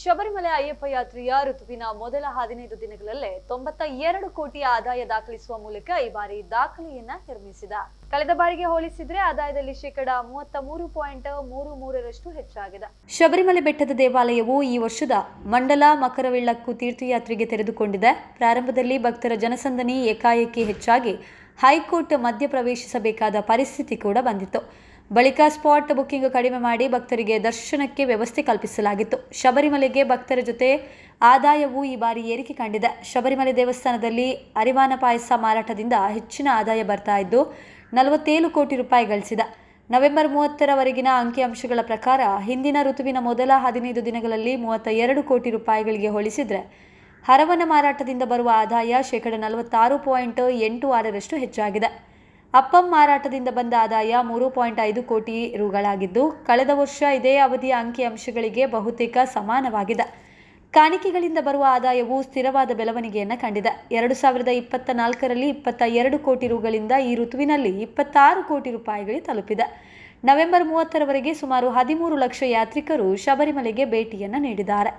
ಶಬರಿಮಲೆ ಅಯ್ಯಪ್ಪ ಯಾತ್ರೆಯ ಋತುವಿನ ಮೊದಲ ಹದಿನೈದು ದಿನಗಳಲ್ಲೇ ತೊಂಬತ್ತ ಎರಡು ಕೋಟಿ ಆದಾಯ ದಾಖಲಿಸುವ ಮೂಲಕ ಈ ಬಾರಿ ದಾಖಲೆಯನ್ನ ನಿರ್ಮಿಸಿದ. ಕಳೆದ ಬಾರಿಗೆ ಹೋಲಿಸಿದ್ರೆ ಆದಾಯದಲ್ಲಿ ಶೇಕಡ ಮೂವತ್ತ ಮೂರು ಪಾಯಿಂಟ್ ಮೂರು ಮೂರರಷ್ಟು ಹೆಚ್ಚಾಗಿದೆ. ಶಬರಿಮಲೆ ಬೆಟ್ಟದ ದೇವಾಲಯವು ಈ ವರ್ಷದ ಮಂಡಲ ಮಕರವಿಳ್ಳಕ್ಕು ತೀರ್ಥಯಾತ್ರೆಗೆ ತೆರೆದುಕೊಂಡಿದೆ. ಪ್ರಾರಂಭದಲ್ಲಿ ಭಕ್ತರ ಜನಸಂದಣಿ ಏಕಾಏಕಿ ಹೆಚ್ಚಾಗಿ ಹೈಕೋರ್ಟ್ ಮಧ್ಯಪ್ರವೇಶಿಸಬೇಕಾದ ಪರಿಸ್ಥಿತಿ ಕೂಡ ಬಂದಿತ್ತು. ಬಳಿಕ ಸ್ಪಾಟ್ ಬುಕ್ಕಿಂಗ್ ಕಡಿಮೆ ಮಾಡಿ ಭಕ್ತರಿಗೆ ದರ್ಶನಕ್ಕೆ ವ್ಯವಸ್ಥೆ ಕಲ್ಪಿಸಲಾಗಿತ್ತು. ಶಬರಿಮಲೆಗೆ ಭಕ್ತರ ಜೊತೆ ಆದಾಯವು ಈ ಬಾರಿ ಏರಿಕೆ ಕಂಡಿದೆ. ಶಬರಿಮಲೆ ದೇವಸ್ಥಾನದಲ್ಲಿ ಅರಿವಾನ ಪಾಯಸ ಮಾರಾಟದಿಂದ ಹೆಚ್ಚಿನ ಆದಾಯ ಬರ್ತಾ ಇದ್ದು, ನಲವತ್ತೇಳು ಕೋಟಿ ರೂಪಾಯಿ ಗಳಿಸಿದೆ. ನವೆಂಬರ್ ಮೂವತ್ತರವರೆಗಿನ ಅಂಕಿಅಂಶಗಳ ಪ್ರಕಾರ ಹಿಂದಿನ ಋತುವಿನ ಮೊದಲ ಹದಿನೈದು ದಿನಗಳಲ್ಲಿ ಮೂವತ್ತ ಎರಡು ಕೋಟಿ ರೂಪಾಯಿಗಳಿಗೆ ಹೋಲಿಸಿದರೆ ಹರವನ ಮಾರಾಟದಿಂದ ಬರುವ ಆದಾಯ ಶೇಕಡ ನಲವತ್ತಾರು ಪಾಯಿಂಟ್ ಎಂಟು ಆರರಷ್ಟು ಹೆಚ್ಚಾಗಿದೆ. ಅಪ್ಪಂ ಮಾರಾಟದಿಂದ ಬಂದ ಆದಾಯ ಮೂರು ಪಾಯಿಂಟ್ ಐದು ಕೋಟಿ ರುಗಳಾಗಿದ್ದು, ಕಳೆದ ವರ್ಷ ಇದೇ ಅವಧಿಯ ಅಂಕಿಅಂಶಗಳಿಗೆ ಬಹುತೇಕ ಸಮಾನವಾಗಿದೆ. ಕಾಣಿಕೆಗಳಿಂದ ಬರುವ ಆದಾಯವು ಸ್ಥಿರವಾದ ಬೆಳವಣಿಗೆಯನ್ನು ಕಂಡಿದೆ. ಎರಡು ಸಾವಿರದ ಇಪ್ಪತ್ತ ನಾಲ್ಕರಲ್ಲಿ ಇಪ್ಪತ್ತ ಎರಡು ಕೋಟಿ ರುಗಳಿಂದ ಈ ಋತುವಿನಲ್ಲಿ ಇಪ್ಪತ್ತಾರು ಕೋಟಿ ರೂಪಾಯಿಗಳಿಗೆ ತಲುಪಿದೆ. ನವೆಂಬರ್ ಮೂವತ್ತರವರೆಗೆ ಸುಮಾರು ಹದಿಮೂರು ಲಕ್ಷ ಯಾತ್ರಿಕರು ಶಬರಿಮಲೆಗೆ ಭೇಟಿಯನ್ನು ನೀಡಿದ್ದಾರೆ.